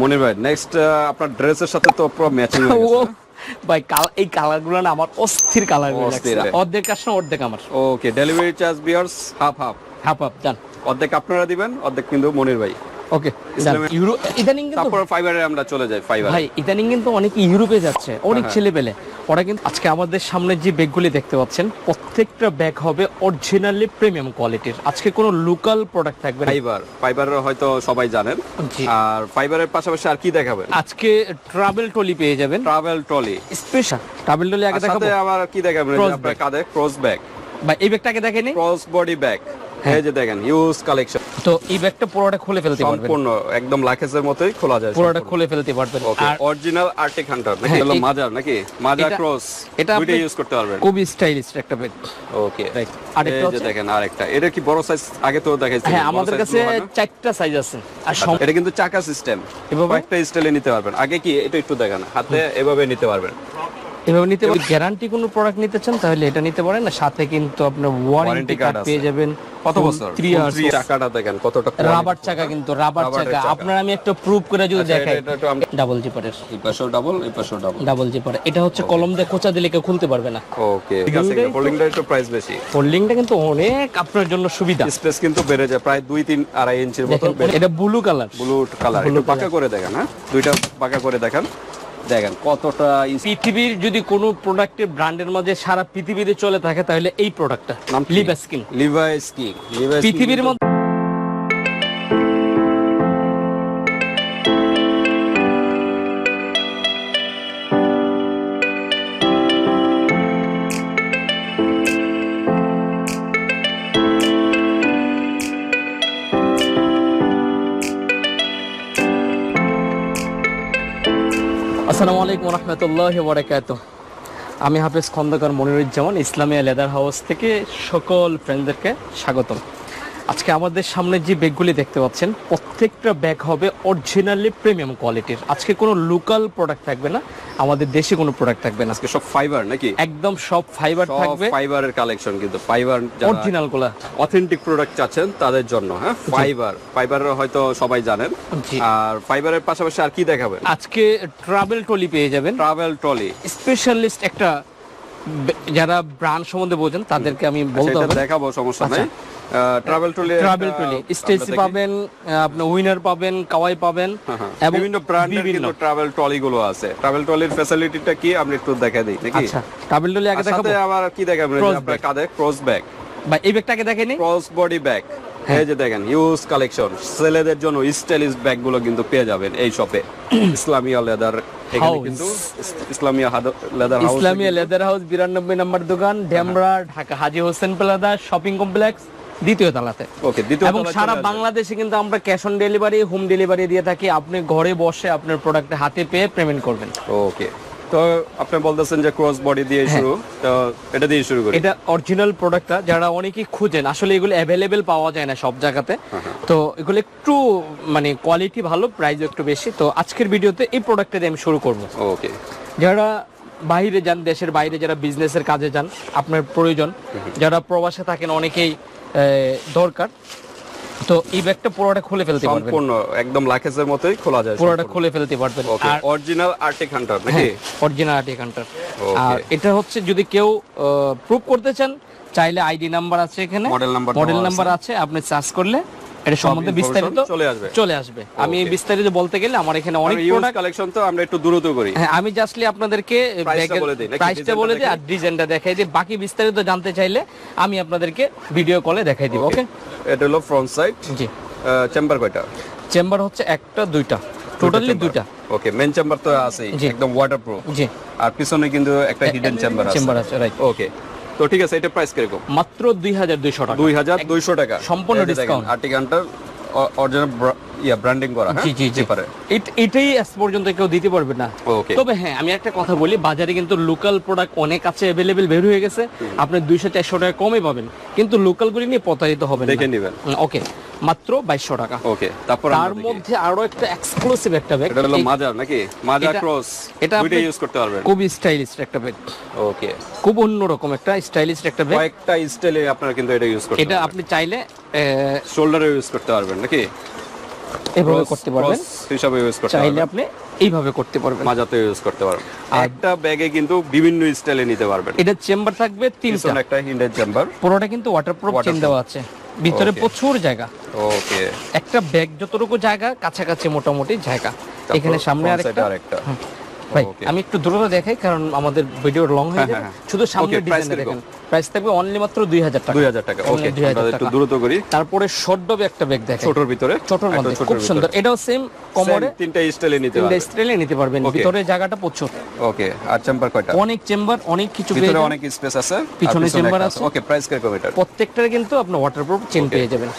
মনির ভাই নেক্সট আপনার ড্রেসের সাথে তো পুরো ম্যাচিং হয়ে গেছে। ভাই কাল এই কালারগুলো না আমার অস্থির কালার অস্থির। অর্ধেক আসলে অর্ধেক আমার। Okay delivery charge bears half half half half done অর্ধেক আপনারা দিবেন অর্ধেক কিন্তু মনির ভাই। ওকে ইউরো ইদানিং কিন্তু তারপর ফাইবারে আমরা চলে যাই ফাইবার ভাই ইদানিং কিন্তু অনেক ইউরোপে যাচ্ছে অনেক হ্যাঁ। ছেলে পেলে ওরা কিন্তু আজকে আমাদের সামনে যে ব্যাগগুলি দেখতে পাচ্ছেন প্রত্যেকটা ব্যাগ হবে অরিজিনালি প্রিমিয়াম কোয়ালিটির আজকে কোনো লোকাল প্রোডাক্ট থাকবে ফাইবার ফাইবার হয়তো সবাই জানেন। আর ফাইবারের পাশাপাশি আর কি দেখাবেন? আজকে ট্রাভেল টলি পেয়ে যাবেন। Travel trolley special travel trolley আগে দেখাবো সাথে আবার কি দেখাবেন? আপনার কাঁধে ক্রস ব্যাগ ভাই এই ব্যাগটাকে দেখেনি? ক্রস বডি ব্যাগ এই যে দেখেন হিউজ কালেকশন তো এই ব্যাগটা পুরোটা খুলে ফেলতে পারবেন। সম্পূর্ণ একদম লাকেজের মতোই খোলা যায় পুরোটা খুলে ফেলতে পারবেন। আর অরিজিনাল আর্টিক হান্টার নাকি হ্যাঁ, হলো মাজার নাকি? মাজার ক্রস এটা আপনি- ইউজ করতে পারবেন। খুবই স্টাইলিশ একটা ব্যাগ। ওকে. আরেকটা আরেকটা যে দেখেন আরেকটা। এটা কি বড় সাইজ আগে তো দেখাইছি হ্যাঁ আমাদের কাছে চারটা সাইজ আছে। আর এটা কিন্তু চাকা সিস্টেম এভাবে? কয়েকটা স্টাইলে নিতে পারবেন। আগে কি এটা একটু দেখান। হাতে এভাবে নিতে পারবেন। এভাবে নিতে পারেন গ্যারান্টি কোনো প্রোডাক্ট নিতে চান তাহলে এটা নিতে পারেন। না সাথে কিন্তু আপনার ওয়ারেন্টি কার্ড পেয়ে যাবেন। কত বছর? 3 ইয়ার্স চাকাটা দেখেন কতটা রাবার চাকা কিন্তু রাবার চাকা। আপনার আমি একটা প্রুফ করে যদি আচ্ছা, দেখাই। ডাবল জিপারের এই পাশেও ডাবল এই পাশেও ডাবল ডাবল জিপার এটা হচ্ছে কলম দিয়ে কোচা দিলে কেউ খুলতে পারবে না। ওকে ঠিক আছে ফোল্ডিংটা একটু প্রাইস বেশি। ফোল্ডিংটা কিন্তু অনেক আপনার জন্য সুবিধা। স্পেস কিন্তু বেড়ে যায় প্রায় দুই তিন আড়াই ইঞ্চির মতো এটা ব্লু কালার ব্লু কালার একটু পাকা করে দেখেন হ্যাঁ? দুইটা পাকা করে দেখেন। দেখেন কতটা পৃথিবীর যদি কোনো প্রোডাক্টের ব্র্যান্ডের মধ্যে সারা পৃথিবীতে চলে থাকে তাহলে এই প্রোডাক্টটা নাম liver live skin Levi's skin পৃথিবীর মধ্যে আলাইকুম রহমতুল্লাহ বরাকাত আমি হাফেজ খন্দকার মনিরুজ্জামান ইসলামিয়া লেদার হাউস থেকে সকল ফ্রেন্ডদেরকে স্বাগতম। আজকে আমাদের সামনে যে ব্যাগগুলি দেখতে পাচ্ছেন প্রত্যেকটা ব্যাগ হবে অরিজিনালি প্রিমিয়াম কোয়ালিটির আজকে কোনো লোকাল প্রোডাক্ট থাকবে না আমাদের দেশে কোনো প্রোডাক্ট থাকবে না। আজকে সব ফাইবার নাকি? একদম সব ফাইবার থাকবে। ফাইবারের কালেকশন কিন্তু ফাইবার অরিজিনালগুলা অথেন্টিক প্রোডাক্ট চাচ্ছেন তাদের জন্য হ্যাঁ? ফাইবার ফাইবার হয়তো সবাই জানেন। আর ফাইবারের পাশাপাশি আর কি দেখাবেন? আজকে ট্রাভেল টলি পেয়ে যাবেন। ট্রাভেল ট্রলি স্পেশালিস্ট একটা যারা ব্র্যান্ড সম্বন্ধে বোঝেন তাদেরকে আমি বলতে দেখাবো সমস্যা নাই। ট্রাভেল ট্রলি ট্রাভেল ট্রলি পাবেন আহ, আপনার উইনার পাবেন কাওয়াই পাবেন এবং বিভিন্ন ব্র্যান্ডের কিন্তু ট্রাভেল ট্রলি গুলো আছে। ট্রাভেল ট্রলির ফ্যাসিলিটিটা কি? আপনি একটু দেখা দিই নাকি? আচ্ছা ট্রাভেল ট্রলি আগে আর সাথে আবার কি দেখাবেন এই আপনার কাঁধে ক্রস ব্যাগ বা এই ব্যাগটাকে দেখেনি ক্রস বডি ব্যাগ এই যে দেখেন হিউজ কালেকশন ছেলেদের জন্য স্টাইলিশ ব্যাগগুলো কিন্তু পেয়ে যাবেন এই শপে ইসলামিয়া লেদার এখানে কিন্তু Islamia leather house Islamia leather house বিরানব্বই নম্বর দোকান Demra Dhaka Haji Hossain plaza shopping complex দ্বিতীয় তালাতে। ওকে দ্বিতীয় এবং সারা বাংলাদেশে কিন্তু আমরা cash on delivery home delivery দিয়ে থাকি। আপনি ঘরে বসে আপনার প্রোডাক্টে হাতে পেয়ে পেমেন্ট করবেন। ওকে তো আপনি বলতেছেন যে ক্রস বডি দিয়ে শুরু তো এটা দিয়ে শুরু করি। এটা অরিজিনাল প্রোডাক্টটা যারা অনেকেই খুঁজেন আসলে এগুলো অ্যাভেলেবেল পাওয়া যায় না সব জায়গাতে। তো এগুলো একটু মানে কোয়ালিটি ভালো প্রাইস একটু বেশি। তো আজকের ভিডিওতে এই প্রোডাক্টটা দিয়ে আমি শুরু করব। ওকে। যারা বাইরে যান দেশের বাইরে যারা বিজনেসের কাজে যান আপনার প্রয়োজন। যারা প্রবাসে থাকেন অনেকেই দরকার। তো এই ব্যাগটা পুরোটা খুলে ফেলতে পারবেন। সম্পূর্ণ একদম লাকেজের মতোই খোলা যায় পুরোটা খুলে ফেলতে পারবেন। আর অরিজিনাল আর্টিক হান্টার নাকি? অরিজিনাল আর্টিক হান্টার আর এটা হচ্ছে যদি কেউ প্রুফ করতে চান চাইলে আইডি নাম্বার আছে এখানে। মডেল নাম্বার মডেল নাম্বার আছে। আপনি সার্চ করলে এটা সম্বন্ধে বিস্তারিত চলে আসবে। চলে আসবে। আমি বিস্তারিত বলতে গেলে আমার এখানে অনেক প্রোডাক্ট কালেকশন তো আমরা একটু দ্রুত করি। হ্যাঁ আমি জাস্টলি আপনাদেরকে? প্রাইসটা বলে দিই আর ডিজাইনটা দেখাই দিই। বাকি বিস্তারিত জানতে চাইলে আমি আপনাদেরকে ভিডিও কলে দেখাই দিব ওকে এটা হলো ফ্রন্ট সাইড জি। চেম্বার কয়টা? চেম্বার হচ্ছে একটা দুইটা। টোটালি দুইটা। ওকে মেন চেম্বার তো আছেই জি। একদম ওয়াটারপ্রুফ জি। আর পিছনে কিন্তু একটা হিডেন চেম্বার আছে। চেম্বার আছে রাইট ওকে তো ঠিক আছে এটা প্রাইস কীরকম? মাত্র দুই হাজার দুইশো টাকা। দুই হাজার দুইশো টাকা। সম্পূর্ণ discount Arctic Hunter original yeah branding করা হ্যাঁ? জি জি জি। পারে এটাই আজ পর্যন্ত কেউ দিতে পারবে না। তবে হ্যাঁ আমি একটা কথা বলি বাজারে কিন্তু লোকাল প্রোডাক্ট অনেক আছে অ্যাভেলেবেল বের হয়ে গেছে। আপনি দুইশো চারশো টাকা কমে পাবেন। কিন্তু লোকালগুলি নিয়ে প্রতারিত হবেন দেখে নিবেন। ওকে মাত্র বাইশশো টাকা। ওকে তারপর তার মধ্যে আরও একটা এক্সক্লুসিভ একটা ব্যাগ এটা হলো মাজার নাকি? মাজার ক্রস এটা আপনি- ইউজ করতে পারবেন। খুবই স্টাইলিশ একটা ব্যাগ ওকে খুব অন্যরকম একটা স্টাইলিশ একটা ব্যাগ কয়েকটা স্টাইলে আপনারা কিন্তু এটা ইউজ করতে এটা আপনি চাইলে শোল্ডারে ইউজ করতে পারবেন নাকি? এভাবে করতে পারবেন। হিসাবে ইউজ করতে চাইলে আপনি এইভাবে করতে পারবেন। মাজাতে ইউজ করতে পারবেন। একটা ব্যাগে কিন্তু বিভিন্ন স্টাইলে নিতে পারবেন। এটা চেম্বার থাকবে তিনটা। একটা হিন্ডের চেম্বার পুরোটা কিন্তু ওয়াটারপ্রুফ চেন দেওয়া আছে। ভিতরে প্রচুর জায়গা। ওকে একটা ব্যাগ যতটুকু জায়গা কাছাকাছি মোটামুটি জায়গা। এখানে সামনে আরেকটা। আরেকটা। ভাই আমি একটু দূরে দেখাই কারণ আমাদের ভিডিও লং হয়ে হ্যাঁ, যাবে। হ্যাঁ, শুধু সামনে ডিজাইন দেখেন। প্রাইস থাকবে অনলি মাত্র দুই হাজার টাকা। দুই হাজার টাকা ওকে 2000 আমরা একটু দ্রুত করি। তারপরে একটা ব্যাগ দেখেন। ছোটর ভিতরে ছোটর মধ্যে খুব সুন্দর। এটাও সেম কমরে। তিনটা স্টাইলে নিতে পারবেন। স্টাইলে নিতে পারবেন। ভিতরে জায়গাটা প্রচুর। ওকে আর চেম্বার কয়টা? অনেক চেম্বার অনেক কিছু ভিতরে অনেক স্পেস আছে পিছনে চেম্বার আছে। ওকে প্রাইস এটা প্রত্যেকটার কিন্তু আপনি ওয়াটারপ্রুফ চেন পেয়ে যাবেন।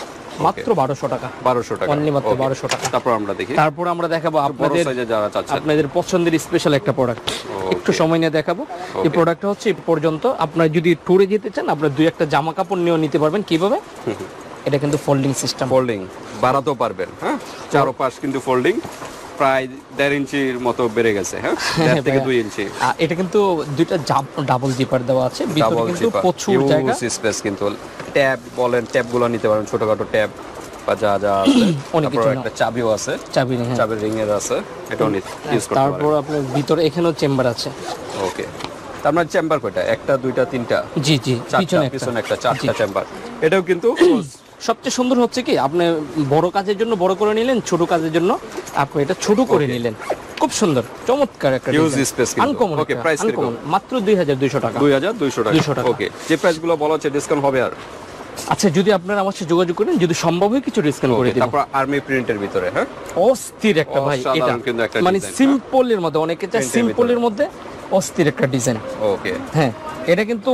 মাত্র বারোশো টাকা। 1200 টাকা। Only মাত্র Okay. 1200 টাকা। তারপর আমরা দেখি। তারপর আমরা দেখাবো আপনাদের যারা চাচ্ছেন। আপনাদের পছন্দের স্পেশাল একটা প্রোডাক্ট একটু সময় নিয়ে দেখাবো। এই প্রোডাক্টটা হচ্ছে পর্যন্ত আপনার যদি ট্যুরে যেতে চান আপনার দুই একটা জামা কাপড় নিয়েও নিতে পারবেন। কীভাবে? এটা কিন্তু ফোল্ডিং সিস্টেম ফোল্ডিং বাড়াতেও পারবেন হ্যাঁ? চারো পাশ কিন্তু ফোল্ডিং প্রায় দেড় ইঞ্চির মতো বেড়ে গেছে হ্যাঁ? দেড় থেকে দুই ইঞ্চি। এটা কিন্তু দুইটা ডাবল জিপার দেওয়া আছে। ভিতরে কিন্তু প্রচুর জায়গা। স্পেস কিন্তু। ট্যাব বলেন ট্যাবগুলো নিতে পারেন ছোটখাটো ট্যাব বা যা যা আছে। অনেক তারপর কিছু একটা চাবিও আছে। চাবি হ্যাঁ। চাবির রিং এর আছে। এটাও ইউজ করতে তারপর আপনার ভিতরে এখানেও চেম্বার আছে। ওকে তার মানে চেম্বার কয়টা? একটা দুইটা তিনটা? জি জি পিছনে পিছনে একটা চারটা চেম্বার এটাও কিন্তু সবচেয়ে সুন্দর হচ্ছে কি আপনি বড় কাজের জন্য বড় করে নিলেন ছোট কাজের জন্য আপনি এটা ছোট করে নিলেন। খুব সুন্দর চমৎকার একটা space কিন্তু। আনকমন price কীরকম? আনকমন মাত্র দুই হাজার দুইশো টাকা। দুই হাজার দুইশো টাকা। 200 টাকা। ওকে যে প্রাইসগুলো বলা হচ্ছে ডিসকাউন্ট হবে আর? আচ্ছা যদি আপনারা আমার সাথে যোগাযোগ করেন যদি সম্ভব হয় কিছু ডিসকাউন্ট করে দিব। তারপর আর্মি প্রিন্টের ভিতরে হ্যাঁ? অস্থির একটা ভাই এটা। মানে সিম্পলের মধ্যে অনেকে চায় সিম্পলের মধ্যে অস্থির একটা ডিজাইন ওকে হ্যাঁ। এটা কিন্তু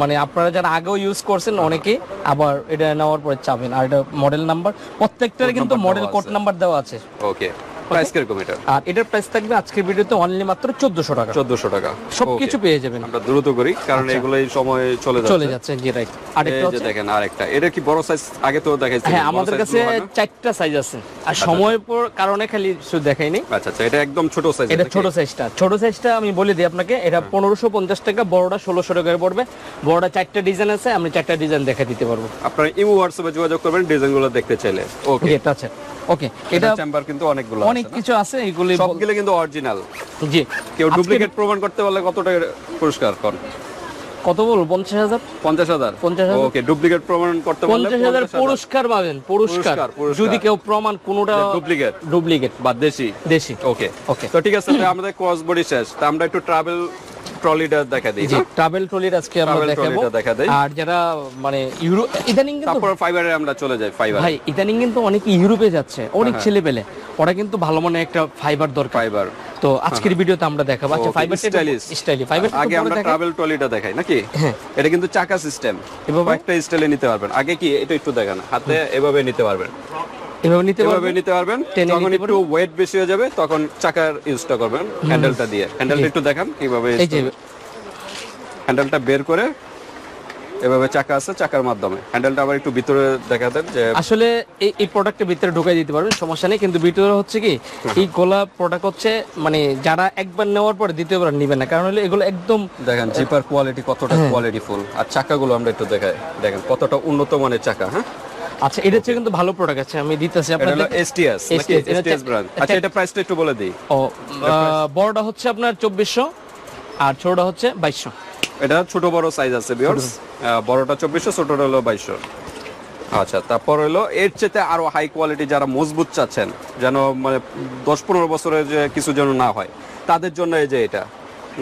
মানে আপনারা যারা আগেও ইউজ করছেন অনেকে আবার এটা নেওয়ার পরে চাবেন আর এটা মডেল নাম্বার প্রত্যেকটার কিন্তু মডেল কোড নাম্বার দেওয়া আছে। ওকে প্রাইস কীরকম এটা আর এটার প্রাইস থাকবে আজকের ভিডিওতে অনলি মাত্র চোদ্দশো টাকা। চোদ্দশো টাকা। সবকিছু পেয়ে যাবেন। আমরা দ্রুত করি কারণ এগুলো সময় চলে যাচ্ছে। চলে যাচ্ছে জি রাইট আরেকটা যে দেখেন আরেকটা। এটা কি বড় সাইজ আগে তো দেখাইছি হ্যাঁ আমাদের কাছে চারটা সাইজ আছে। আর সময়ের পর কারণে খালি শুধু দেখাইনি আচ্ছা আচ্ছা এটা একদম ছোট সাইজ এটা ছোট সাইজটা ছোট সাইজটা আমি বলে দিই আপনাকে এটা পনেরোশো পঞ্চাশ টাকা বড়টা ষোলোশো টাকায় পড়বে। বড়টা চারটা ডিজাইন আছে আমি চারটা ডিজাইন দেখা দিতে পারব। আপনারা ইমো হোয়াটসঅ্যাপে যোগাযোগ করবেন ডিজাইনগুলো দেখতে চাইলে। ওকে এটা আছে ওকে এটা চেম্বার কিন্তু অনেকগুলো অনেক কিছু আছে এগুলি সবগুলো কিন্তু অরিজিনাল জি। কেউ ডুপ্লিকেট প্রমাণ করতে পারলে কত টাকা পুরস্কার কর কত বলব পঞ্চাশ হাজার? পঞ্চাশ হাজার? 50,000 ওকে ডুপ্লিকেট প্রমাণ করতে পঞ্চাশ হাজার পুরস্কার পাবেন পুরস্কার। যদি কেউ প্রমাণ কোনোটা ডুপ্লিকেট ডুপ্লিকেট বা দেশি। দেশি। ওকে ওকে তো ঠিক আছে আমাদের ক্রস বডি শেষ। তা আমরা একটু ট্রাভেল ট্রলিটা দেখা দিই। জি হ্যাঁ? ট্রাভেল ট্রলির আজকে আমরা দেখাবো। আর যারা মানে ইউরো ইদানিং কিন্তু তারপর ফাইবারে আমরা চলে যাই ফাইবার ভাই ইদানিং কিন্তু অনেক ইউরোপে যাচ্ছে অনেক হ্যাঁ। ছেলে পেলে ওরা কিন্তু ভালো মনে একটা ফাইবার দরকার। ফাইবার তো আজকের ভিডিওতে আমরা দেখাবো। আচ্ছা ফাইবার স্টাইলিশ স্টাইলি ফাইবার আগে আমরা ট্রাভেল ট্রলিটা দেখাই নাকি? হ্যাঁ। এটা কিন্তু চাকা সিস্টেম এভাবে? কয়েকটা স্টাইলে নিতে পারবেন। আগে কি এটা একটু দেখান। হাতে এভাবে নিতে পারবেন। এভাবে নিতে পারবেন? নিতে পারবেন। যখন একটু ওয়েট বেশি হয়ে যাবে তখন চাকার ইউজটা করবেন। হ্যান্ডেলটা দিয়ে। হ্যান্ডেলটা একটু দেখান কীভাবে হ্যান্ডেলটা বের করে এভাবে চাকা আছে চাকার মাধ্যমে। হ্যান্ডেলটা আবার একটু ভিতরে দেখা দেন যে আসলে এই এই প্রোডাক্টের ভিতরে ঢুকাই দিতে পারবেন সমস্যা নেই। কিন্তু ভিতরে হচ্ছে কি এই গোলা প্রোডাক্ট হচ্ছে মানে যারা একবার নেওয়ার পরে দ্বিতীয়বার নেবেন না। কারণ হলো এগুলো একদম দেখেন জিপার কোয়ালিটি কতটা হ্যাঁ। কোয়ালিটি ফুল আর চাকাগুলো আমরা একটু দেখাই দেখেন কতটা উন্নত মানের চাকা হ্যাঁ? আচ্ছা এটা হচ্ছে কিন্তু ভালো প্রোডাক্ট আছে আমি দিতেছি এটা হলো আপনাদের এসটিএস এটা এসটিএস হচ্ছে- ব্র্যান্ড আচ্ছা এটা প্রাইসটা একটু বলে দিই। ও বড়টা হচ্ছে আপনার চব্বিশশো আর ছোটটা হচ্ছে বাইশশো। এটা ছোট বড় সাইজ আছে বিয়ার্স বড়টা চব্বিশশো ছোটটা হলো বাইশশো। আচ্ছা তারপর হলো এর চেয়ে আরও হাই কোয়ালিটি যারা মজবুত চাচ্ছেন যেন মানে দশ পনেরো বছরের যে কিছু যেন না হয় তাদের জন্য এই যে এটা।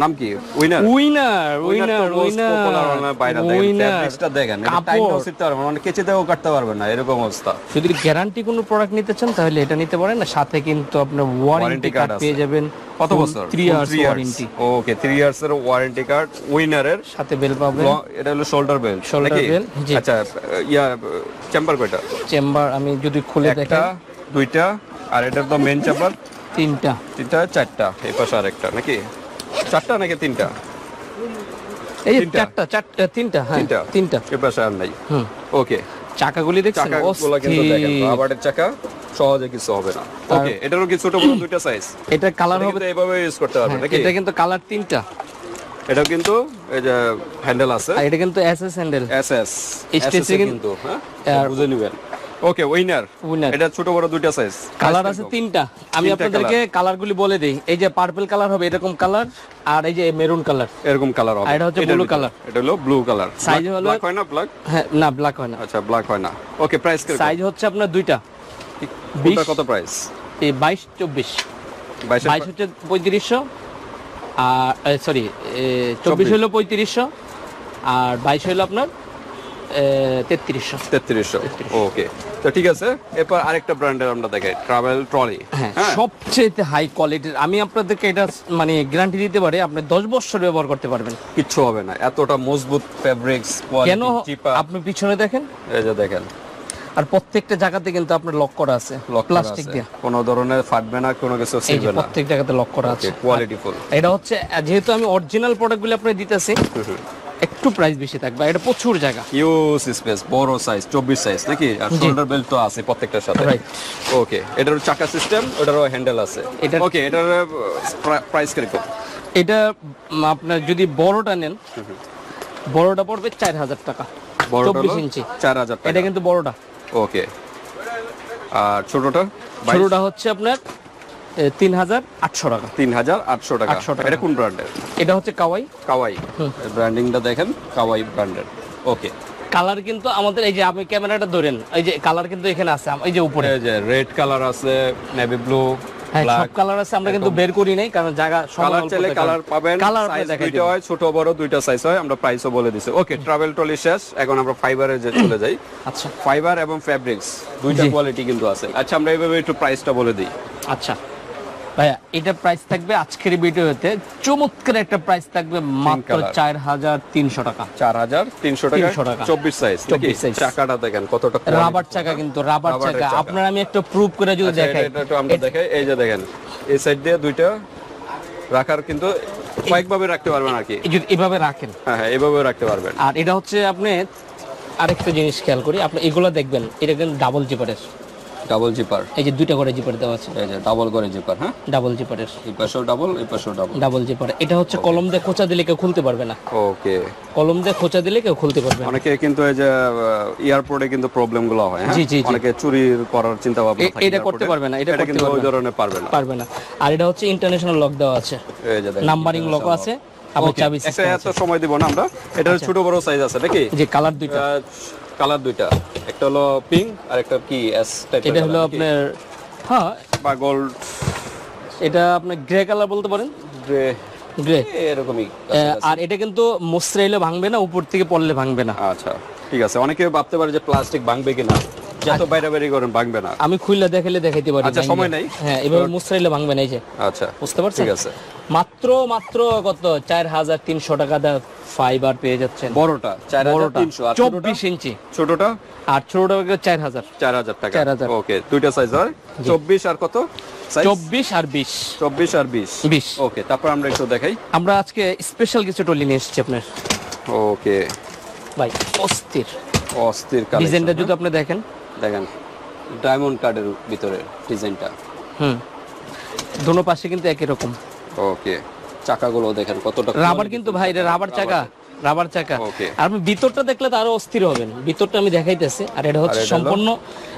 নাম কি? Winner winner winner winner winner দেখেন এটা। টাইমটাও ছিটতে মানে কেচে দেও কাটতে পারবেন না এরকম অবস্থা। যদি গ্যারান্টি কোনো প্রোডাক্ট নিতে চান তাহলে এটা নিতে পারেন না সাথে কিন্তু আপনার ওয়ারেন্টি কার্ড পেয়ে যাবেন কত বছর? Three years warranty okay three years এর ওয়ারেন্টি কার্ড উইনারের সাথে বেল পাবেন। এটা হলো শোল্ডার Shoulder belt, জি। আচ্ছা ইয়া চেম্বার কয়টা? চেম্বার আমি যদি খুলে একটা দুইটা আর এটার তো মেন চেম্বার তিনটা। তিনটা চারটা এই পাশে আরেকটা নাকি? চারটা নাকি তিনটা? এই। চারটা চারটা তিনটা হ্যাঁ তিনটা? তিনটা। এই পাশে আর নাই? ওকে। চাকাগুলি দেখছেন? চাকাগুলো কিন্তু দেখেন রাবারের চাকা সহজে কিছু হবে না। ওকে এটারও কি ছোট বড় দুইটা সাইজ এটা কালার হবে এইভাবে ইউজ করতে পারবেন নাকি? এটা কিন্তু কালার তিনটা। এটাও কিন্তু এই যে হ্যান্ডেল আছে। এটা কিন্তু এসএস হ্যান্ডেল এস এস কিন্তু- কিন্তু হ্যাঁ? বুঝে নেবেন। Okay winner. এটা ছোট বড় দুইটা সাইজ কালার আছে তিনটা। আমি আপনাদেরকে কালারগুলি বলে দিই। এই যে পার্পল কালার হবে এরকম কালার আর এই যে মেরুন কালার এরকম কালার হবে। এটা হচ্ছে ভিতরে। color। এটা হলো ব্লু কালার Size হলো- ব্ল্যাক হয় না ব্ল্যাক হ্যাঁ না ব্ল্যাক হয় না। আচ্ছা ব্ল্যাক হয় না। ওকে প্রাইস সাইজ হচ্ছে আপনার দুইটা। কোনটা কত প্রাইস এই বাইশ চব্বিশ। 22 বাইশ হচ্ছে পঁয়ত্রিশশো। আর সরি চব্বিশ হলো পঁয়ত্রিশশো। আর বাইশ হলো আপনার তেত্রিশশো। 3300 ওকে তো ঠিক আছে এরপর আরেকটা ব্র্যান্ডের আমরা দেখাই ট্রাভেল ট্রলি সবচেয়ে হাই কোয়ালিটির আমি আপনাদেরকে এটা মানে গ্যারান্টি দিতে পারি আপনি দশ বছর ব্যবহার করতে পারবেন। কিচ্ছু হবে না এতটা মজবুত ফেব্রিক্স কেন আপনি পিছনে দেখেন? এই যে দেখেন। আর প্রত্যেকটা জায়গাতে কিন্তু আপনার লক করা আছে প্লাস্টিক দিয়ে। কোনো ধরনের ফাটবে না কোনো কিছু এই না। প্রত্যেক জায়গাতে লক করা আছে। কোয়ালিটি ফুল এটা হচ্ছে যেহেতু আমি অরিজিনাল প্রোডাক্টগুলো আপনি দিতেছি একটু প্রাইস বেশি থাকবে এটা প্রচুর জায়গা। ইউজ স্পেস বড় সাইজ 24 সাইজ নাকি? আর শোল্ডার বেল্ট তো আছে প্রত্যেকটার সাথে। Right. ওকে এটার চাকা সিস্টেম ওটারও হ্যান্ডেল আছে। ওকে এটার প্রাইস কীরকম? এটা উম, আপনার যদি বড়টা নেন বড়টা পড়বে চার হাজার টাকা। বড়টা চব্বিশ ইঞ্চি। 4000 এটা কিন্তু বড়টা। ওকে আর ছোটটা? ছোটটা হচ্ছে আপনার তিন হাজার আটশো টাকা। 3800 টাকা। 800 টাকা। এটা কোন ব্র্যান্ডের এটা হচ্ছে কাওয়াই। কাওয়াই। ব্র্যান্ডিংটা দেখেন কাওয়াই ব্র্যান্ডের ওকে কালার কিন্তু আমাদের এই যে আপনি ক্যামেরাটা ধরেন এই যে কালার কিন্তু এখানে আছে এই যে উপরে। এই যে রেড কালার আছে নেভি ব্লু হ্যাঁ সব কালার আছে আমরা কিন্তু বের করি নাই কারণ জায়গা কালার চাইলে কালার পাবেন কালার দুইটা হয় ছোট বড় দুইটা সাইজ হয় আমরা প্রাইসও বলে দিছি। ওকে ট্রাভেল ট্রলি শেষ এখন আমরা ফাইবারে যে চলে যাই। আচ্ছা। ফাইবার এবং ফ্যাব্রিক্স দুইটা কোয়ালিটি কিন্তু আছে। আচ্ছা আমরা এইভাবে একটু প্রাইসটা বলে দিই। আচ্ছা। ভাইয়া এটা প্রাইস থাকবে আজকের ভিডিওতে। চমৎকার একটা প্রাইস থাকবে মাত্র চার হাজার তিনশো টাকা। চার হাজার তিনশো টাকা 300 টাকা। চব্বিশ সাইজ চাকাটা দেখেন কতটা। রাবার চাকা কিন্তু রাবার চাকা। আপনার আমি একটা প্রুফ করে যদি আচ্ছা, দেখাই। আমরা এই যে দেখেন এই সাইড দিয়ে দুইটা রাখার কিন্তু কয়েকভাবে রাখতে পারবেন আর কি। যদি এভাবে রাখেন। হ্যাঁ হ্যাঁ এভাবে রাখতে পারবেন। আর এটা হচ্ছে আপনি আরেকটা জিনিস খেয়াল করি। আপনি এগুলো দেখবেন এটা কিন্তু ডাবল জিপারের ডাবল জিপার। এই যে দুইটা করে জিপার দেওয়া আছে। এই যে ডাবল করে জিপার হ্যাঁ? ডাবল জিপারের। এই পাশেও ডাবল এই পাশেও ডাবল। Double zipper. এটা হচ্ছে কলম দিয়ে খোঁচা দিলে কেউ খুলতে পারবে না। ওকে কলম দিয়ে খোঁচা দিলে কেউ খুলতে পারবে না। অনেকে কিন্তু এই যে এয়ারপোর্টে কিন্তু প্রবলেমগুলো হয় হ্যাঁ? জি, জি, জি। অনেকে চুরি করার চিন্তা ভাবনা থাকে এটা করতে পারবে না, এটা কিন্তু ওই ধরনের পারবে না। পারবে না। আর এটা হচ্ছে ইন্টারন্যাশনাল লক দেওয়া আছে। এই যে নাম্বারিং লক আছে আবার চাবি এত সময় দিব না আমরা? এটার ছোট বড় সাইজ আছে নাকি? যে কালার দুইটা। কালার দুইটা। একটা হলো পিঙ্ক আর একটা কি এস টাইপের এটা হলো আপনার হ্যাঁ বা গোল্ড এটা আপনার গ্রে কালার বলতে পারেন? গ্রে গ্রে এরকমই আর এটা কিন্তু মোসরাইলে ভাঙবে না উপর থেকে পড়লে ভাঙবে না। আচ্ছা ঠিক আছে। অনেকে ভাবতে পারে যে প্লাস্টিক ভাঙবে কিনা। যত বাইরে বাইরে করেন ভাঙবে না। আমি খুললে দেখালে দেখাইতে পারি আচ্ছা, সময় নাই? হ্যাঁ এভাবে মোসরাইলে ভাঙবে না এই যে। আচ্ছা বুঝতে পারছেন? ঠিক আছে। মাত্র মাত্র কত? চার হাজার তিনশো টাকা দা ফাইবার পেয়ে যাচ্ছেন। বড়টা চার হাজার বড়টা। তিনশো। আর ছোটটা? চব্বিশ ইঞ্চি। ছোটটা? আর ছোটটা চার হাজার। চার হাজার টাকা। 4000 ওকে দুইটা সাইজ হয়। চব্বিশ আর কত? সাইজ চব্বিশ আর বিশ। চব্বিশ আর বিশ। বিশ। ওকে তারপর আমরা একটু দেখাই। আমরা আজকে স্পেশাল কিছু টলি নিয়ে এসেছি আপনার। ওকে ভাই অস্থির। অস্থির ডিজাইনটা যদি আপনি দেখেন। দেখেন ডায়মন্ড কার্ডের ভিতরে ডিজাইনটা। হুম। দোনো পাশে কিন্তু একই রকম। ওকে চাকাগুলো দেখেন কতটা রাবার কিন্তু ভাই এটা রাবার চাকা রাবার চাকা. আর আপনি ভিতরটা দেখলে তো আরও অস্থির হবেন। ভিতরটা আমি দেখাইতেছি আর এটা হচ্ছে এটা? সম্পূর্ণ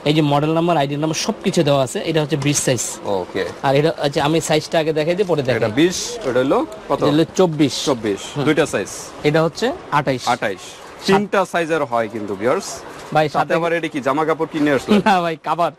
এই যে মডেল নাম্বার আইডি নাম্বার সবকিছু দেওয়া আছে। এটা হচ্ছে বিশ সাইজ ওকে। আর এটা আচ্ছা আমি সাইজটা আগে দেখাই দিই পরে এটা দেখাই। বিশ ওটা হলো কত? এটা হলো চব্বিশ। চব্বিশ দুইটা সাইজ এটা হচ্ছে আঠাইশ। আঠাইশ। তিনটা সাইজের হয় কিন্তু বিয়ার্স ভাই সাথে আবার এটা কি জামা কাপড় কিনে আসলেন না ভাই কাভার?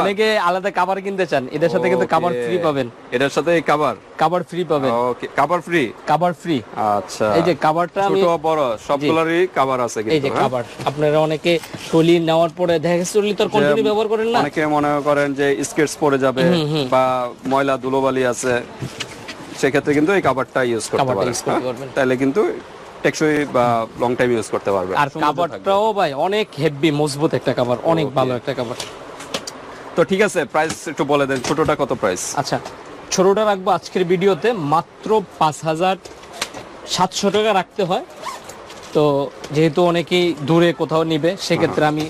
অনেকে আলাদা কাবার কিনতে চান এটার সাথে কিন্তু Okay. ফ্রি পাবেন। এটার সাথে কাবার কাবার ফ্রি পাবেন। ওকে কাবার ফ্রি কাবার ফ্রি আচ্ছা। এই যে কাবারটা আমি ছোট বড় সবগুলোরই কাবার আছে কিন্তু এই যে হ্যাঁ? কাবার আপনারা অনেকে টলি নেওয়ার পরে দেখা গেছে টলি তো কন্টিনিউ ব্যবহার করেন না। অনেকে মনে করেন যে স্কেটস পরে যাবে বা ময়লা ধুলোবালি আছে সেক্ষেত্রে কিন্তু এই কাবারটা ইউজ করতে কাভারটা পারেন হ্যাঁ? তাহলে কিন্তু টেকসই বা লং টাইম ইউজ করতে পারবে। আর কাভারটাও ভাই অনেক হেভি মজবুত একটা কাভার অনেক ভালো একটা কাভার তো ঠিক আছে প্রাইস একটু বলে দেন ছোটটা কত প্রাইস আচ্ছা ছোটটা রাখব আজকের ভিডিওতে মাত্র পাঁচ হাজার সাতশো টাকা রাখতে হয়। তো যেহেতু অনেকেই দূরে কোথাও নিবে সেক্ষেত্রে আমি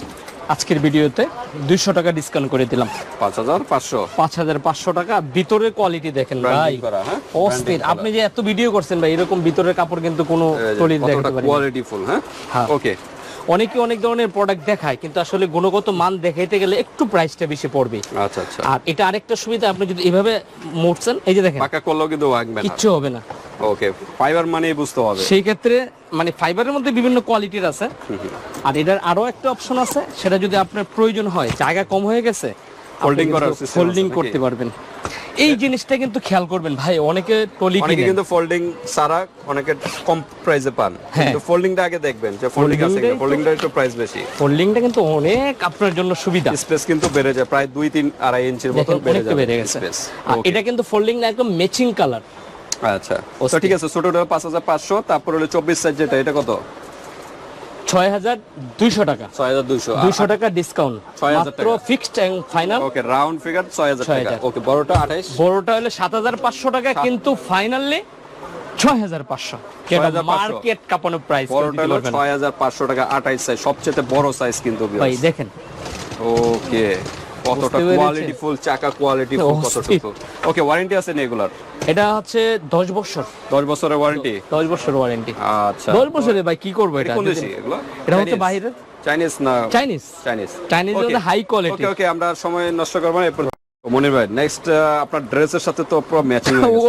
আজকের ভিডিওতে দুইশো টাকা ডিসকাউন্ট করে দিলাম। পাঁচ হাজার পাঁচশো। পাঁচ হাজার পাঁচশো টাকা। ভিতরের কোয়ালিটি দেখেন ভাই। হ্যাঁ? অস্থির। আপনি যে এত ভিডিও করছেন ভাই এরকম ভিতরের কাপড় কিন্তু কোনো টলির দেখাতে পারি কোয়ালিটি ফুল হ্যাঁ? হ্যাঁ। ওকে অনেকে অনেক ধরনের প্রোডাক্ট দেখায় কিন্তু আসলে গুণগত মান দেখাইতে গেলে একটু প্রাইসটা বেশি পড়বে। আচ্ছা আচ্ছা। আর এটা আরেকটা সুবিধা আপনি যদি এভাবে মোড়ছেন এই যে দেখেন। পাকা করলেও কিন্তু কিচ্ছু হবে না। ওকে ফাইবার মানেই বুঝতে হবে। সেই ক্ষেত্রে মানে ফাইবারের মধ্যে বিভিন্ন কোয়ালিটির আছে। আর এটার আরও একটা অপশন আছে সেটা যদি আপনার প্রয়োজন হয় জায়গা কম হয়ে গেছে Folding করার ফোল্ডিং করতে পারবেন। এই জিনিসটা কিন্তু খেয়াল করবেন ভাই অনেকে টলি কিনে কিন্তু ফোল্ডিং ছাড়া অনেকে কম প্রাইসে পান। হ্যাঁ। কিন্তু ফোল্ডিংটা আগে দেখবেন যে ফোল্ডিং আছে Folding-টাই ফোল্ডিংটা একটু প্রাইস বেশি। ফোল্ডিংটা কিন্তু অনেক আপনার জন্য সুবিধা। স্পেস কিন্তু বেড়ে যায় প্রায় দুই তিন আড়াই ইঞ্চির মতো বেড়ে যাবে বেড়ে গেছে। স্পেস আর এটা কিন্তু ফোল্ডিং না একদম ম্যাচিং কালার আচ্ছা। তো ঠিক আছে ছোটটা পাঁচ হাজার পাঁচশো তারপর হলো চব্বিশ সাইজ যেটা এটা কত? ছয় হাজার দুইশো টাকা। ছয় হাজার দুইশো দুইশো টাকা ডিসকাউন্ট 6,000 মাত্র fixed and final okay round figure ছয় হাজার টাকা। ওকে বড়টা আঠাইশ। বড়টা হলে সাত হাজার পাঁচশো টাকা কিন্তু ফাইনালি ছয় হাজার পাঁচশো। মার্কেট কাপানো প্রাইস বড়টা হলো ছয় হাজার পাঁচশো টাকা আঠাইশ সাইজ সবচেয়ে বড় সাইজ কিন্তু ভাই দেখেন। ওকে। কতটা কোয়ালিটি ফুল চাকা কোয়ালিটি ফুল কতটুকু ওকে ওয়ারেন্টি আছে না এগুলার? এটা হচ্ছে দশ বছর। দশ বছরের ওয়ারেন্টি দশ বছর ওয়ারেন্টি আচ্ছা। দশ বছরে ভাই কি করব এটা কোন দেশি এগুলো? এটা হচ্ছে বাইরে চাইনিজ না? Chinese Chinese Chinese Okay. High quality okay okay আমরা সময় নষ্ট করব না মনির ভাই নেক্সট আপনার ড্রেসের সাথে তো পুরো ম্যাচিং ও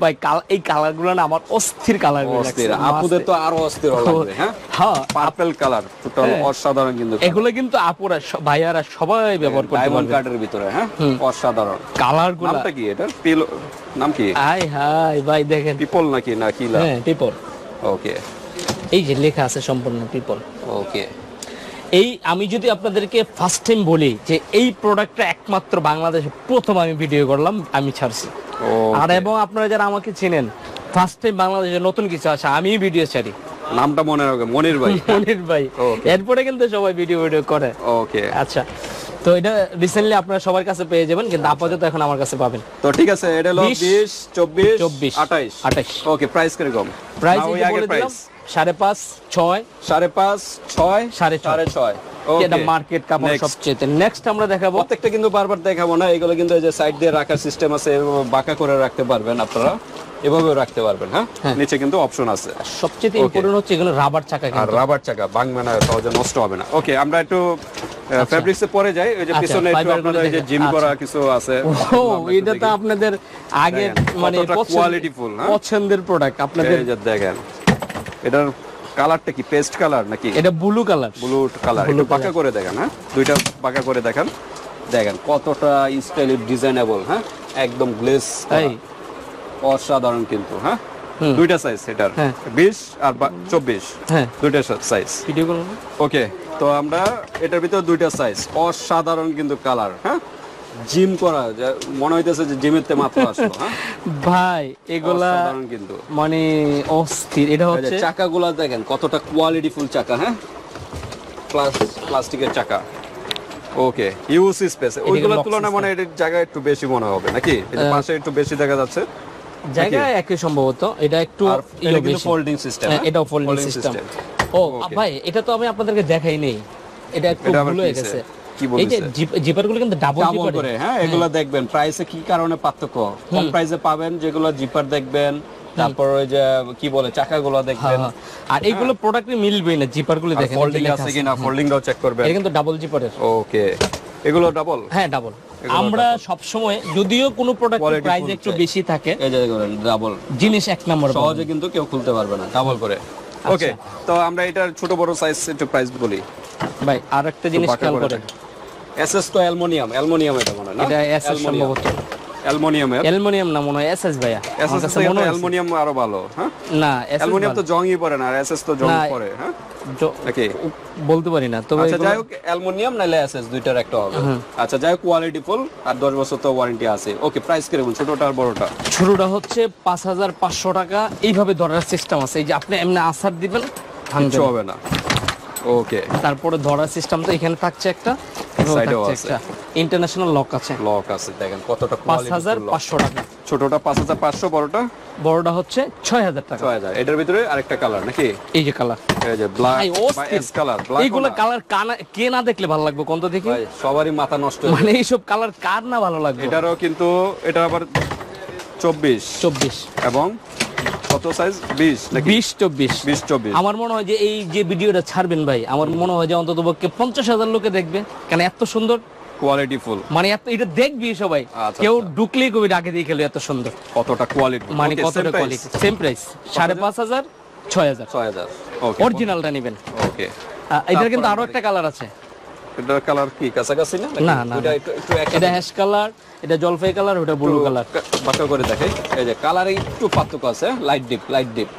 ভাই এই কালারগুলো না আমার অস্থির কালার অস্থির। আপুদের তো আরও অস্থির লাগবে হ্যাঁ? হ্যাঁ পার্পল কালার টোটাল হ্যাঁ। অসাধারণ কিন্তু এগুলো কিন্তু আপুরা ভাইয়ারা সবাই ব্যবহার করতে ডায়মন্ড কার্ডের ভিতরে হ্যাঁ? অসাধারণ। নামটা কি এটা পিল নাম কি? হাই হাই ভাই দেখেন। পিপল নাকি? না কি হ্যাঁ পিপল ওকে এই যে লেখা আছে সম্পূর্ণ পিপল ওকে এই আমি যদি আপনাদেরকে ফার্স্ট টাইম বলি যে এই প্রোডাক্টটা একমাত্র বাংলাদেশে প্রথম আমি ভিডিও করলাম আমি ছাড়ছি। আর এবং আপনারা যারা আমাকে চেনেন ফার্স্ট টাইম বাংলাদেশে নতুন কিছু আছে আমি ভিডিও ছাড়ি। নামটা মনে রাখবে মনির ভাই। মনির ভাই. এরপরে কিন্তু সবাই ভিডিও ভিডিও করে। ওকে আচ্ছা তো এটা রিসেন্টলি আপনারা সবার কাছে পেয়ে যাবেন কিন্তু আপাতত এখন আমার কাছে পাবেন। তো ঠিক আছে এটা হলো বিশ, বিশ চব্বিশ চব্বিশ, আঠাইশ। আঠাইশ। ওকে প্রাইস করে প্রাইস না, বলে দিলাম প্রাইস সাড়ে পাঁচ ছয়? সাড়ে পাঁচ ছয়? সাড়ে। সাড়ে ছয়। এটা মার্কেট কাপড় সবচেয়ে নেক্সট আমরা দেখাবো। প্রত্যেকটা কিন্তু বারবার দেখাবো না এগুলো কিন্তু এই যে সাইড দিয়ে রাখার সিস্টেম আছে বাঁকা করে রাখতে পারবেন আপনারা। এভাবেও রাখতে পারবেন হ্যাঁ? হ্যাঁ। নিচে কিন্তু অপশন আছে। সবচেয়ে ইম্পর্টেন্ট হচ্ছে এগুলো রাবার চাকা আর রাবার চাকা ভাঙবে না সহজে নষ্ট হবে না। ওকে আমরা একটু ফেব্রিক্সে পরে যাই ওই যে আচ্ছা, পিছনে একটু আপনাদের যে জিম আচ্ছা। করা কিছু আছে ও এটা তো আপনাদের আগে মানে qualityful, হ্যাঁ? পছন্দের প্রোডাক্ট আপনাদের দেখেন। এটার কালারটা কি? পেস্ট কালার নাকি? এটা ব্লু কালার ব্লু কালার একটু পাকা করে দেখেন হ্যাঁ? দুইটা পাকা করে দেখেন। দেখেন কতটা স্টাইলিশ ডিজাইনেবল হ্যাঁ? একদম গ্লেস অসাধারণ কিন্তু হ্যাঁ? দুইটা সাইজ এটার। হ্যাঁ। বিশ আর চব্বিশ। হ্যাঁ। দুইটা সাইজ ভিডিও করুন ওকে তো আমরা এটার ভিতরে দুইটা সাইজ অসাধারণ কিন্তু কালার হ্যাঁ? জিম করা মনে হইতেছে যে জিমের তে মাত্র আসলো হ্যাঁ? ভাই এগুলা কিন্তু। মানে অস্থির। এটা হচ্ছে চাকাগুলা দেখেন কতটা চাকা হ্যাঁ? প্লাস প্লাস্টিকের চাকা। ওকে ইউসি স্পেস ওইগুলোর তুলনায় মনে হয় জায়গা একটু বেশি মনে হবে নাকি? পাশে একটু বেশি দেখা যাচ্ছে? জায়গা একই সম্ভবত। এটা একটু এটা ফোল্ডিং সিস্টেম এটাও ফোল্ডিং সিস্টেম ও ভাই এটা তো আমি আপনাদেরকে দেখাই নেই এটা একটু ভুল হয়ে গেছে। কি কিন্তু ডাবল করে হ্যাঁ এগুলো দেখবেন। প্রাইসে কি কারণে পার্থক্য? কম প্রাইসে পাবেন যেগুলো জিপার দেখবেন তারপর ওই যে কি বলে চাকাগুলো দেখবেন। আর এইগুলো প্রোডাক্টে মিলবে না দেখেন ফোল্ডিং আছে। কিনা ফোল্ডিংটাও চেক করবেন। এটা কিন্তু ডাবল জিপারের। ওকে এগুলো ডাবল হ্যাঁ ডাবল আমরা সব সময় যদিও কোনো প্রোডাক্ট প্রাইস একটু বেশি থাকে এই যে ডাবল জিনিস এক নম্বর সহজে কিন্তু কেউ খুলতে পারবে না ডাবল করে। আচ্ছা। ওকে তো আমরা এটার ছোট বড় সাইজ একটু প্রাইস বলি। ভাই আর একটা জিনিস খেয়াল করেন। এসএস তো অ্যালুমিনিয়াম অ্যালুমিনিয়াম এটা মনে হয় না? এটা এসএস সম্ভবত। অ্যালুমিনিয়ামের? অ্যালুমিনিয়াম না মনে হয় এসএস ভাইয়া। এসএস মনে। অ্যালুমিনিয়াম আরও ভালো হ্যাঁ? না অ্যালুমিনিয়াম তো জংই পড়ে না আর এসএস তো জং পড়ে হ্যাঁ? নাকি বলতে পারি না তবে আচ্ছা যাই হোক অ্যালুমিনিয়াম এসএস দুইটার একটা হবে। আচ্ছা যাই হোক কোয়ালিটি ফুল আর 10 বছর তো ওয়ারেন্টি আছে। ওকে প্রাইস কীরকম ছোটটা আর বড়টা? ছোটটা হচ্ছে পাঁচ হাজার পাঁচশো টাকা। এইভাবে ধরার সিস্টেম আছে। এই যে আপনি এমনি আসার দিবেন ভাঙবে হবে না। ওকে তারপরে ধরার সিস্টেম তো এখানে থাকছে একটা। এখানেও Side আছে। ইন্টারন্যাশনাল লক আছে। লক আছে দেখেন কতটা পাঁচ হাজার পাঁচশো টাকা। ছোটটা 5500 বড়টা? বড়টা হচ্ছে ছয় হাজার টাকা। 6000 এটার ভিতরে আরেকটা কালার নাকি? এই যে কালার এই যে ব্ল্যাক বা এস কালার এইগুলো কালার কানা কে না দেখলে ভালো লাগবে কোন তো দেখি সবারই মাথা নষ্ট মানে এইসব কালার কার না ভালো লাগবে? এটারও কিন্তু এটা আবার চব্বিশ। চব্বিশ। এবং কত সাইজ বিশ নাকি? বিশ চব্বিশ। বিশ চব্বিশ। আমার মনে হয় যে এই যে ভিডিওটা ছাড়বেন ভাই আমার মনে হয় যে অন্তত পক্ষে পঞ্চাশ হাজার লোকে দেখবে কেন এত সুন্দর? কোয়ালিটি ফুল মানে এত এটা দেখবি সবাই। আচ্ছা, কেউ আচ্ছা। ঢুকলেই কবি ডাকে দিয়ে খেলো এত সুন্দর। কতটা কোয়ালিটি মানে কতটা কোয়ালিটি সেম প্রাইস সাড়ে পাঁচ হাজার ছয় হাজার। ছয় হাজার। ওকে অরিজিনালটা নেবেন। ওকে এটার কিন্তু আরও একটা কালার আছে। এটার কালার কি কাছাকাছি না না, না, এটা এটা হ্যাশ কালার এটা জলপাই কালার ওটা ব্লু কালার বাঁকা করে দেখে। এই যে কালারে একটু পার্থক্য আছে লাইট ডিপ লাইট ডিপ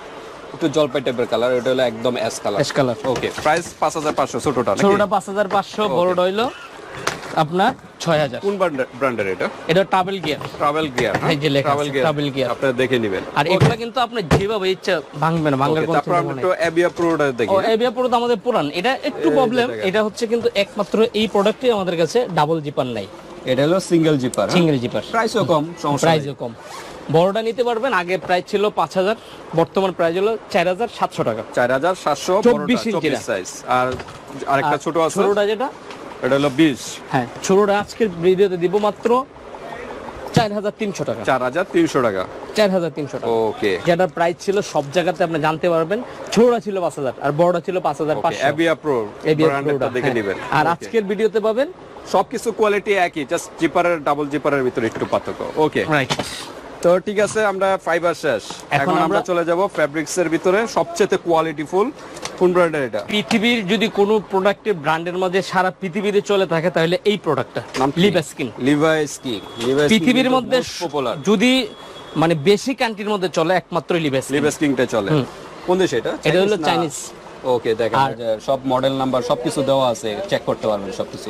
একটু জলপাই টাইপের কালার এটা হলো একদম ash colour ash colour okay price পাঁচ হাজার পাঁচশো ছোটটা নাকি? ছোটটা পাঁচ হাজার পাঁচশো বড়টা হইল আপনার ছয় হাজার। কোন ব্র্যান্ডের এটা? এটা টাবেল গিয়ার ট্রাভেল গিয়ার এই যে লেখা ট্রাভেল গিয়ার travel gear। আপনারা দেখে নেবেন। আর এগুলা কিন্তু আপনি যেভাবে ইচ্ছা ভাঙবে না ভাঙার কোনো তারপর আমরা একটু অ্যাবিয়া প্রোটা দেখি এবিয়া পুরো তো আমাদের পুরান। এটা একটু প্রবলেম এটা হচ্ছে কিন্তু একমাত্র এই প্রোডাক্টই আমাদের কাছে ডাবল জিপার নাই। এটা হলো সিঙ্গেল জিপার সিঙ্গেল জিপার প্রাইসও কম সমস্যা প্রাইসও কম। বড়টা নিতে পারবেন আগে প্রাইস ছিল পাঁচ হাজার বর্তমান প্রাইস হলো চার হাজার সাতশো টাকা। চার হাজার সাতশো 24 ইঞ্চিরা। সাইজ আর আরেকটা ছোট আছে? ছোটটা যেটা? এটা হলো বিশ। হ্যাঁ ছোটটা আজকের ভিডিওতে দিব মাত্র চার হাজার তিনশো টাকা। চার হাজার তিনশো টাকা। চার হাজার তিনশো টাকা। ওকে। যেটার প্রাইস ছিল সব জায়গাতে আপনি জানতে পারবেন। ছোটটা ছিল পাঁচ হাজার আর বড়টা ছিল পাঁচ হাজার পাঁচশো। অ্যাবিয়া প্রো ব্র্যান্ডেরটা দেখে হ্যাঁ। নেবেন। আর আজকের ভিডিওতে পাবেন সবকিছু কোয়ালিটি একই জাস্ট জিপারের ডাবল জিপারের ভিতরে একটু পার্থক্য। ওকে। রাইট তো ঠিক আছে আমরা ফাইবার শেষ। এখন আমরা চলে যাব ফ্যাব্রিক্স এর ভিতরে সবচেয়ে কোয়ালিটি ফুল কোন ব্র্যান্ডের এটা? পৃথিবীর যদি কোনো প্রোডাক্টের ব্র্যান্ডের মধ্যে সারা পৃথিবীতে চলে থাকে তাহলে এই প্রোডাক্টটা নাম কি? লিবাস্কিন লিভাই স্কিং লিভাই পৃথিবীর মধ্যে পপুলার যদি মানে বেশি কান্ট্রির মধ্যে চলে একমাত্র লিবাস্কিন লিভাই স্কিংটা চলে। কোন দেশে এটা? এটা হলো? চাইনিজ ওকে দেখেন সব মডেল নাম্বার সবকিছু দেওয়া আছে চেক করতে পারবেন সবকিছু।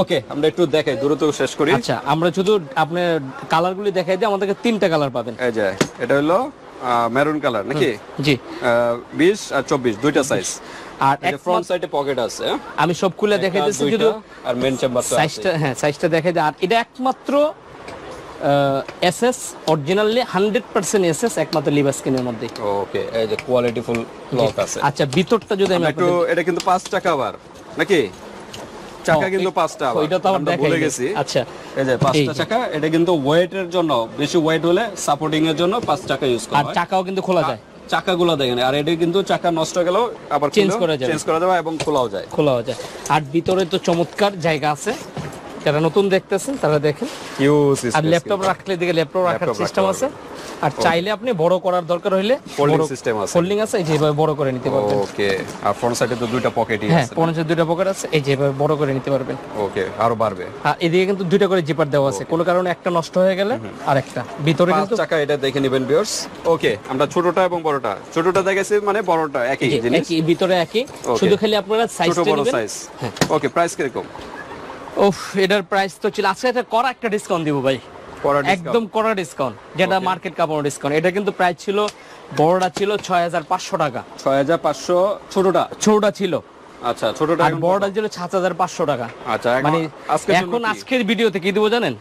ওকে আমরা একটু দেখাই দ্রুত শেষ করি। আচ্ছা আমরা শুধু আপনার কালারগুলি দেখাই দিই আমাদেরকে তিনটা কালার পাবেন। এই যে এটা হলো মেরুন কালার নাকি? জি। বিশ আর চব্বিশ দুইটা সাইজ আর ফ্রন্ট সাইডে পকেট আছে? আমি সব খুলে দেখাই দিচ্ছি শুধু আর মেন চেম্বার সাইজটা হ্যাঁ সাইজটা দেখাই দিই আর এটা একমাত্র SS originally hundred percent SS একমাত্র মধ্যে। ওকে এই যে কোয়ালিটি ফুল লক আছে। আচ্ছা ভিতরটা যদি আমি একটু এটা কিন্তু পাঁচ টাকা আবার নাকি? চাকা কিন্তু পাঁচটা ওইটা তো আমরা ভুলে গেছি। আচ্ছা। এই যে পাঁচটা চাকা এটা কিন্তু ওয়েটের জন্য বেশি ওয়েট হলে সাপোর্টিং এর জন্য পাঁচ টাকা ইউজ করা আর চাকাও কিন্তু খোলা যায়। চাকাগুলো দেখেন আর এটা কিন্তু চাকা নষ্ট গেলেও আবার Change করা যাবে। চেঞ্জ করা যাবে এবং খোলাও যায়। খোলাও যায়। আর ভিতরে তো চমৎকার জায়গা আছে। যারা নতুন দেখতেছেন তারা দেখেন। আর ল্যাপটপ রাখলে দিকে ল্যাপটপ রাখার সিস্টেম আছে। আর চাইলে আপনি বড় করার দরকার হইলে Folding system আছে। ফোল্ডিং আছে এই যেভাবে বড় করে নিতে পারবেন। ওকে আর ফ্রন্ট সাইডে তো দুইটা পকেটই হ্যাঁ আছে। পনেরো দুইটা পকেট আছে এই যেভাবে বড় করে নিতে পারবেন। ওকে আরও বাড়বে। আর এদিকে কিন্তু দুইটা করে জিপার দেওয়া আছে। কোনো কারণে একটা নষ্ট হয়ে গেলে আর একটা। ভিতরে কিন্তু চাকা এটা দেখে নেবেন ভিউয়ার্স ওকে আমরা ছোটটা এবং বড়টা। ছোটটা দেখেছি মানে বড়টা একই জিনিস। একই ভিতরে একই. শুধু খালি আপনারা সাইজটা নেবেন। সাইজ হ্যাঁ। ওকে প্রাইস কীরকম? ওফ এটার প্রাইস তো ছিল। আজকে এটা করা একটা ডিসকাউন্ট দিব ভাই। একদম কড়া ডিসকাউন্ট যেটা মার্কেট কাপড় ডিসকাউন্ট এটা কিন্তু প্রাইস ছিল বড়টা ছিল ছয় হাজার পাঁচশো টাকা। ছয় হাজার পাঁচশো ছোটটা? ছোটটা ছিল। আচ্ছা ছোটটা আর বড়টা ছিল সাত হাজার পাঁচশো টাকা। আচ্ছা মানে এখন? আজকের ভিডিওতে কি দিব জানেন?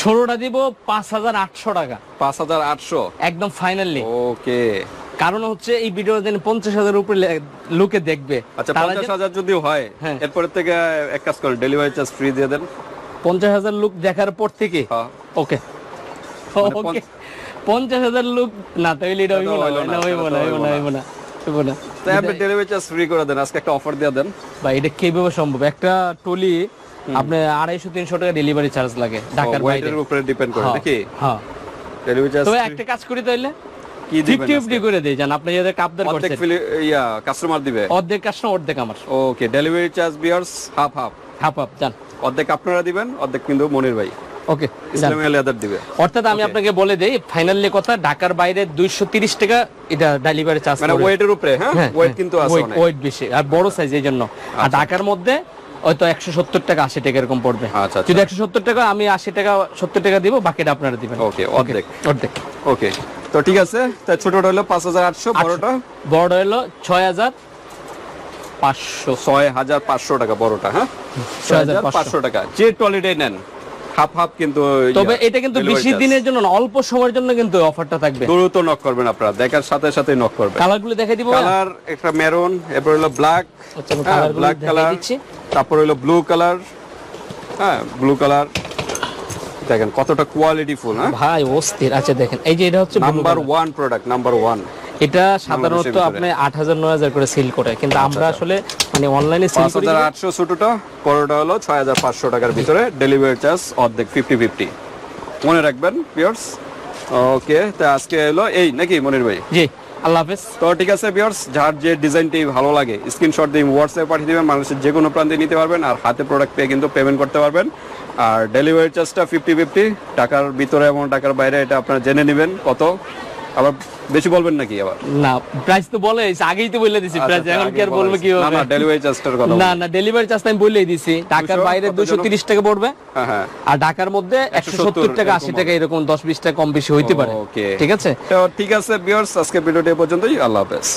ছোটটা দিব পাঁচ হাজার আটশো টাকা। পাঁচ হাজার আটশো? একদম ফাইনালি ওকে। কারণ হচ্ছে এই ভিডিও যেন পঞ্চাশ হাজার উপরে লোকে দেখবে। আচ্ছা পঞ্চাশ হাজার যদি হয় হ্যাঁ। এরপরে থেকে এক কাজ করেন ডেলিভারি চার্জ ফ্রি দিয়ে দেন। পঞ্চাশ হাজার লোক দেখার পর থেকে? হ্যাঁ। ওকে। মানে ওকে। পঞ্চাশ হাজার লোক না তাহলে এটা হইব না হইব না হইব না হইব না। হইব না। তাই আপনি ডেলিভারি চার্জ ফ্রি করে দেন আজকে একটা অফার দিয়ে দেন। ভাই এটা কীভাবে সম্ভব? একটা টলি আপনি আড়াইশো তিনশো টাকা ডেলিভারি চার্জ লাগে ঢাকার বাইরে। উপরে ডিপেন্ড করে হ্যাঁ, নাকি? হ্যাঁ ডেলিভারি চার্জ তবে একটা কাজ করি তাইলে? কি ফিফটি ফিফটি করে দেই জান আপনি যাদের কাপদার অর্ধেক ইয়া কাস্টমার দিবে? অর্ধেক কাস্টমার অর্ধেক আমার। Okay delivery charge bears half half half half জান। অর্ধেক আপনারা দিবেন অর্ধেক কিন্তু মনির ভাই। ওকে দিবে। অর্থাৎ আমি আপনাকে বলে দেই ফাইনালি কথা ঢাকার বাইরে দুইশো তিরিশ টাকা এটা ডেলিভারি চার্জ মানে ওয়েটের উপরে হ্যাঁ? ওয়েট কিন্তু আছে ওয়েট বেশি আর বড় সাইজ এই জন্য। আর ঢাকার মধ্যে হয়তো একশো সত্তর টাকা আশি টাকা এরকম পড়বে। আচ্ছা, আচ্ছা। যদি একশো সত্তর টাকা আমি আশি টাকা সত্তর টাকা দিব বাকিটা আপনারা দিবেন। ওকে অর্ধেক। অর্ধেক। ওকে তো ঠিক আছে তা ছোটটা হলো পাঁচ হাজার আটশো বড়টা? বড় হলো ছয় হাজার পাঁচশো। ছয় হাজার পাঁচশো টাকা বড়টা হ্যাঁ? ছয় হাজার পাঁচশো। টাকা। যে টলিডে নেন। হাফ হাফ কিন্তু তবে এটা কিন্তু বেশি দিনের জন্য না অল্প সময়ের জন্য কিন্তু অফারটা থাকবে। দ্রুত নক করবেন আপনারা দেখার সাথে সাথে নক করবেন। কালারগুলো দেখে দিব কালার একটা মেরুন এরপর হলো ব্ল্যাক ব্ল্যাক কালার তারপর হলো ব্লু কালার হ্যাঁ ব্লু কালার দেখেন কতটা কোয়ালিটি ফুল হ্যাঁ। ভাই অস্থির। আচ্ছা দেখেন এই যে এটা হচ্ছে number one product number one এটা সাধারণত আপনি আট হাজার নয় হাজার করে সেল করে। কিন্তু আমরা আসলে মানে অনলাইনে সেল করি। হাজার আটশো ছোটটা পরোটা হলো ছয় হাজার পাঁচশো টাকার ভিতরে। ডেলিভারি চার্জ অর্ধেক ফিফটি ফিফটি মনে রাখবেন পিওর্স ওকে তা আজকে এলো এই নাকি মনির ভাই? জি আল্লাহ হাফেজ। তো ঠিক আছে পিওর্স যার যে ডিজাইনটি ভালো লাগে স্ক্রিনশট দিয়ে হোয়াটসঅ্যাপে পাঠিয়ে দেবেন মানুষের যে কোনো প্রান্তে নিতে পারবেন আর হাতে প্রোডাক্ট পেয়ে কিন্তু পেমেন্ট করতে পারবেন। আর ডেলিভারি চার্জটা ফিফটি ফিফটি টাকার ভিতরে এবং টাকার বাইরে এটা আপনারা জেনে নেবেন কত। আবার বেশি বলবেন নাকি আবার? না প্রাইস তো বলে আগেই তো বলে দিছি প্রাইস আচ্ছা, এখন কি আর বলব কি না না ডেলিভারি চার্জটার কথা না না ডেলিভারি চার্জ আমি বলেই দিছি। ঢাকার বাইরে কত দুশো যেন? তিরিশ টাকা পড়বে হ্যাঁ হ্যাঁ। আর ঢাকার মধ্যে একশো 170 টাকা আশি এরকম টাকা এরকম দশ বিশ টাকা কম বেশি হইতে পারে। ঠিক আছে? তো ঠিক আছে ভিউয়ার্স আজকে ভিডিওটি পর্যন্তই। আল্লাহ হাফেজ।